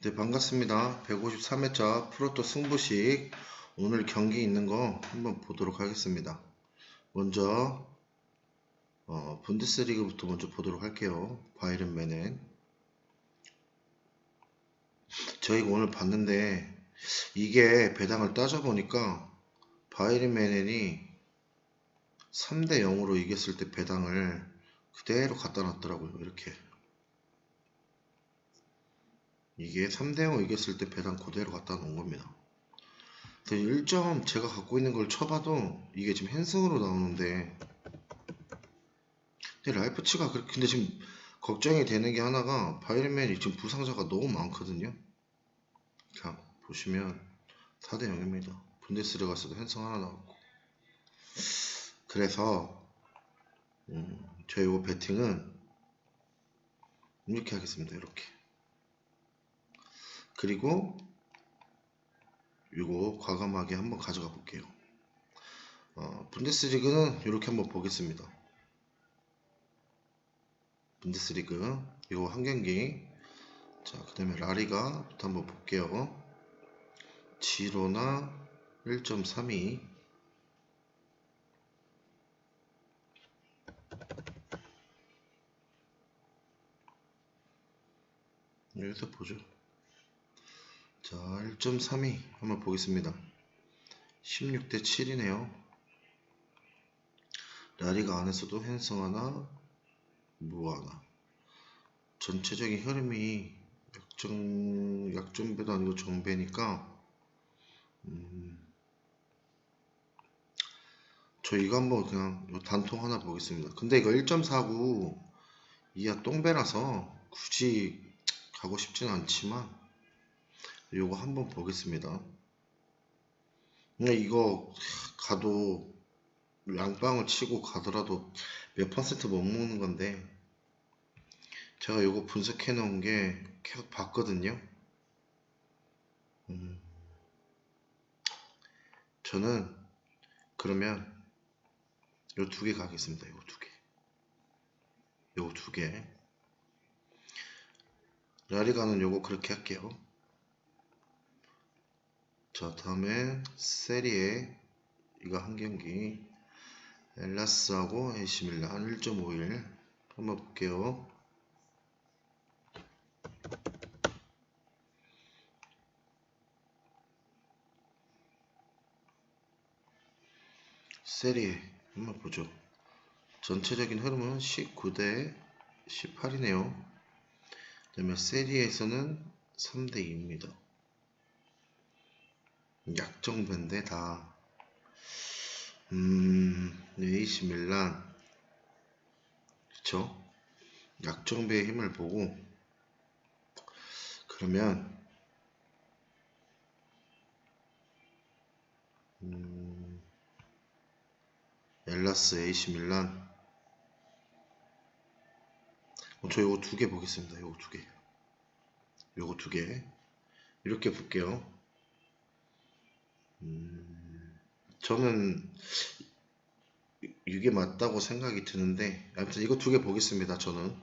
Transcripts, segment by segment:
네, 반갑습니다. 153회차 프로토 승부식 오늘 경기 있는 거 한번 보도록 하겠습니다. 먼저 어, 분데스리그부터 먼저 보도록 할게요. 바이른 메넨. 저희가 오늘 봤는데 이게 배당을 따져보니까 바이른 메넨이 3대 0으로 이겼을 때 배당을 그대로 갖다 놨더라고요. 이렇게. 이게 3대0 이겼을 때 배당 그대로 갖다 놓은 겁니다. 근데 1점 제가 갖고 있는 걸 쳐봐도 이게 지금 핸승으로 나오는데 근데 라이프치가 그- 근데 지금 걱정이 되는 게 하나가 바이에른맨이 지금 부상자가 너무 많거든요. 자 보시면 4대 0입니다. 분데스리가서도 핸승 하나 나왔고 그래서 음, 저희 이거 배팅은 이렇게 하겠습니다. 이렇게 그리고 이거 과감하게 한번 가져가 볼게요. 어, 분데스리그는 이렇게 한번 보겠습니다. 분데스리그 이거 한 경기 자 그 다음에 라리가부터 한번 볼게요. 지로나 1.32 여기서 보죠. 자, 1.32 한번 보겠습니다. 16대 7이네요. 라리가 안에서도 핸성 하나, 무 하나. 전체적인 흐름이 약정, 약정배도 아니고 정배니까, 음, 저 이거 한번 그냥 요 단통 하나 보겠습니다. 근데 이거 1.49 이하 똥배라서 굳이 가고 싶진 않지만, 요거 한번 보겠습니다. 이거 가도 양방을 치고 가더라도 몇 퍼센트 못 먹는 건데 제가 요거 분석해 놓은 게 계속 봤거든요. 음, 저는 그러면 요 두 개 가겠습니다. 요거 두 개. 요거 두 개. 라리가는 요거 그렇게 할게요. 자, 다음에 세리에 이거 한 경기 엘라스하고 에이시밀란 1.51 한번 볼게요. 세리에 한번 보죠. 전체적인 흐름은 19대 18이네요. 그다음에 세리에서는 3대 2입니다. 약정배인데 다 음, AC 밀란 그쵸? 약정배의 힘을 보고 그러면 음, 엘라스 AC 밀란 어, 저 요거 두 개 보겠습니다. 요거 두 개. 요거 두 개. 이렇게 볼게요. 음, 저는 이게 맞다고 생각이 드는데 아무튼 이거 두 개 보겠습니다. 저는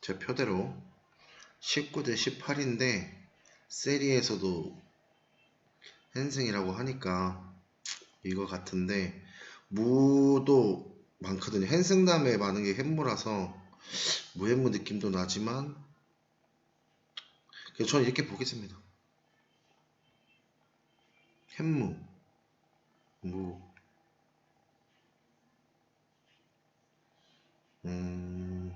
제 표대로 19대 18인데 세리에서도 핸승이라고 하니까 이거 같은데 무도 많거든요. 핸승 다음에 많은 게 햄무라서 무햄무 느낌도 나지만 저는 이렇게 보겠습니다. 햄무 무 음,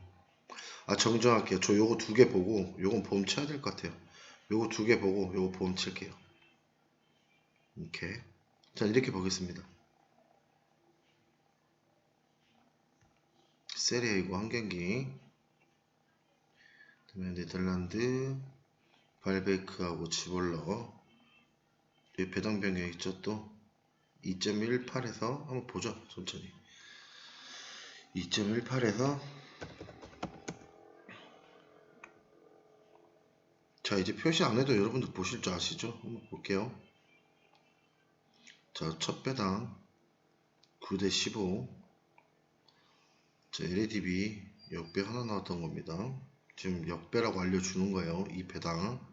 아 정정할게요. 저 요거 두 개 보고 요건 보험 쳐야 될 것 같아요. 요거 두 개 보고 요거 보험 칠게요. 이렇게 자 이렇게 보겠습니다. 세리에 이거 한 경기 그다음에 네덜란드 발베이크하고 지볼러 이 배당 변경 있죠 또 2.18에서 한번 보죠 천천히 2.18에서 자 이제 표시 안 해도 여러분들 보실 줄 아시죠? 한번 볼게요 자첫 배당 9대 15자 LADB 역배 하나 나왔던 겁니다 지금 역배라고 알려주는 거예요 이 배당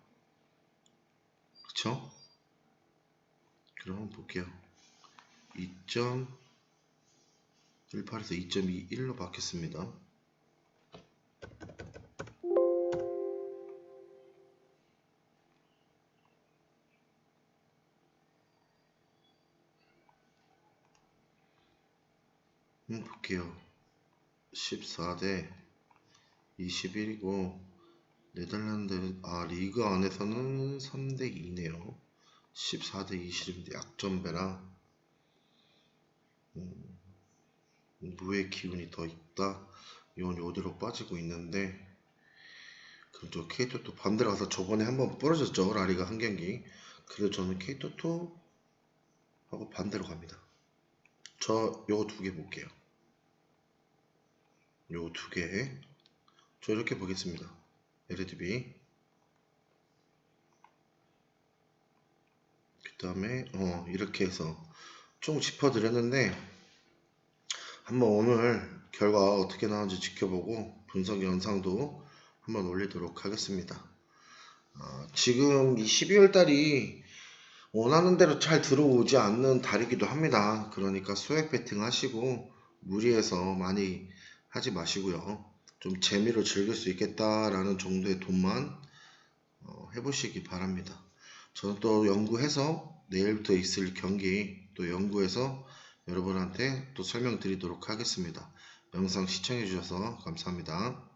그쵸? 그럼 볼게요. 2.18에서 2.21로 바뀌었습니다. 음, 볼게요. 14대 21이고 네덜란드 아 리그 안에서는 3대 2네요. 14대 20인데 약점배라 음, 무의 기운이 더 있다. 이건 어디로 빠지고 있는데 그럼 저 K토토 반대로 가서 저번에 한번 부러졌죠 라리가 한 경기. 그래서 저는 K토토 하고 반대로 갑니다. 저 요거 두 개 볼게요. 요거 두 개. 저 이렇게 보겠습니다. LDB. 그 다음에, 어, 이렇게 해서 총 짚어드렸는데, 한번 오늘 결과 어떻게 나왔는지 지켜보고, 분석 영상도 한번 올리도록 하겠습니다. 아, 지금 이 12월 달이 원하는 대로 잘 들어오지 않는 달이기도 합니다. 그러니까 소액 베팅 하시고, 무리해서 많이 하지 마시고요. 좀 재미로 즐길 수 있겠다라는 정도의 돈만 어, 해보시기 바랍니다. 저는 또 연구해서 내일부터 있을 경기 또 연구해서 여러분한테 또 설명드리도록 하겠습니다. 영상 시청해 주셔서 감사합니다.